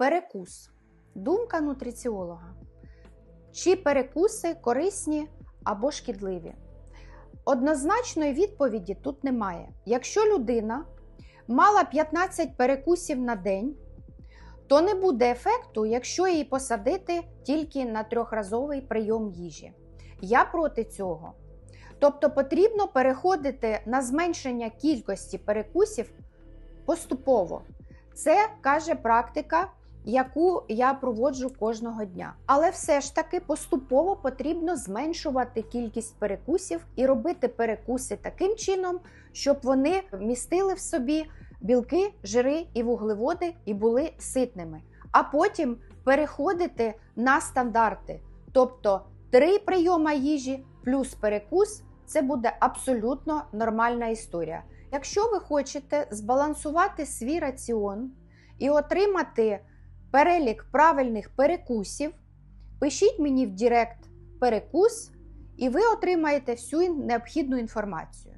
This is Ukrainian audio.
Перекус. Думка нутриціолога. Чи перекуси корисні або шкідливі? Однозначної відповіді тут немає. Якщо людина мала 15 перекусів на день, то не буде ефекту, якщо її посадити тільки на трьохразовий прийом їжі. Я проти цього. Тобто потрібно переходити на зменшення кількості перекусів поступово. Це каже практика, яку я проводжу кожного дня. Але все ж таки поступово потрібно зменшувати кількість перекусів і робити перекуси таким чином, щоб вони містили в собі білки, жири і вуглеводи і були ситними. А потім переходити на стандарти. Тобто три прийома їжі плюс перекус це буде абсолютно нормальна історія. Якщо ви хочете збалансувати свій раціон і отримати перелік правильних перекусів, пишіть мені в Директ перекус, і ви отримаєте всю необхідну інформацію.